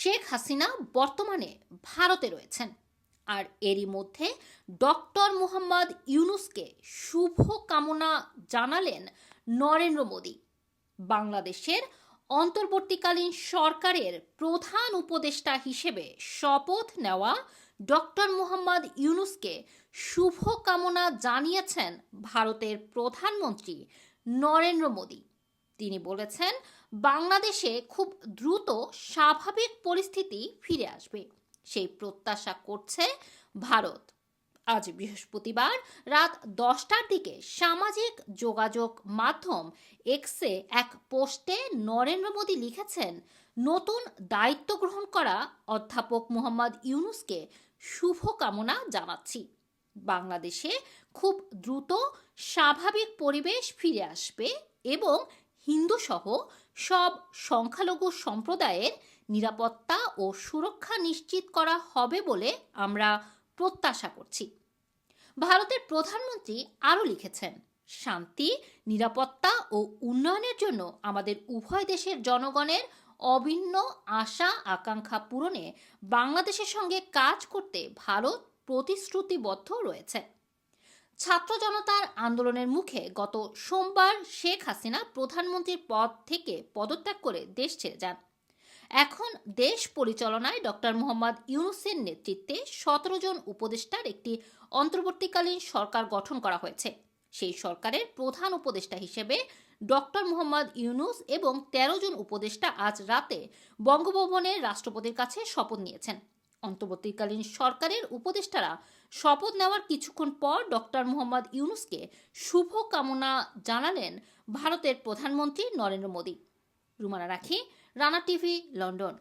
শেখ হাসিনা বর্তমানে ভারতে রয়েছেন। আর এরই মধ্যে ডক্টর মোহাম্মদ ইউনুসকে শুভ কামনা জানালেন নরেন্দ্র মোদী। বাংলাদেশের অন্তর্বর্তীকালীন সরকারের প্রধান উপদেষ্টা হিসেবে শপথ নেওয়া ডক্টর মোহাম্মদ ইউনুসকে শুভ কামনা জানিয়েছেন ভারতের প্রধানমন্ত্রী নরেন্দ্র মোদী। তিনি বলেছেন, বাংলাদেশে খুব দ্রুত স্বাভাবিক পরিস্থিতি ফিরে আসবে। সেই প্রত্যাশা করছে ভারত। আজ বৃহস্পতিবার রাত দশটার দিকে সামাজিক যোগাযোগ মাধ্যম এক্সে এক পোস্টে নরেন্দ্র মোদী লিখেছেন, নতুন দায়িত্ব গ্রহণ করা অধ্যাপক মোহাম্মদ ইউনুসকে শুভকামনা জানাচ্ছি। বাংলাদেশে খুব দ্রুত স্বাভাবিক পরিবেশ ফিরে আসবে এবং হিন্দু সহ সব সংখ্যালঘু সম্প্রদায়ের নিরাপত্তা ও সুরক্ষা নিশ্চিত করা হবে বলে আমরা প্রত্যাশা করছি। ভারতের প্রধানমন্ত্রী আরও লিখেছেন, শান্তি, নিরাপত্তা ও উন্নয়নের জন্য আমাদের উভয় দেশের জনগণের অভিন্ন আশা আকাঙ্ক্ষা পূরণে বাংলাদেশের সঙ্গে কাজ করতে ভারত প্রতিশ্রুতিবদ্ধ রয়েছে। ছাত্র জনতার আন্দোলনের মুখে গত সোমবার শেখ হাসিনা প্রধানমন্ত্রীর পদ থেকে পদত্যাগ করে দেশ ছেড়ে যান। এখন দেশ পরিচালনায় ডক্টর মোহাম্মদ ইউনুসের নেতৃত্বে সতেরো জন উপদেষ্টার একটি অন্তর্বর্তীকালীন সরকার গঠন করা হয়েছে। সেই সরকারের প্রধান উপদেষ্টা হিসেবে ডক্টর মোহাম্মদ ইউনুস এবং তেরো জন উপদেষ্টা আজ রাতে বঙ্গভবনে রাষ্ট্রপতির কাছে শপথ নিয়েছেন। অন্তর্বর্তীকালীন সরকারের উপদেষ্টারা শপথ নেওয়ার কিছুক্ষণ পর ডক্টর মোহাম্মদ ইউনুসকে শুভ কামনা জানালেন ভারতের প্রধানমন্ত্রী নরেন্দ্র মোদী। রুমানা রাখি, রানা টিভি, লন্ডন।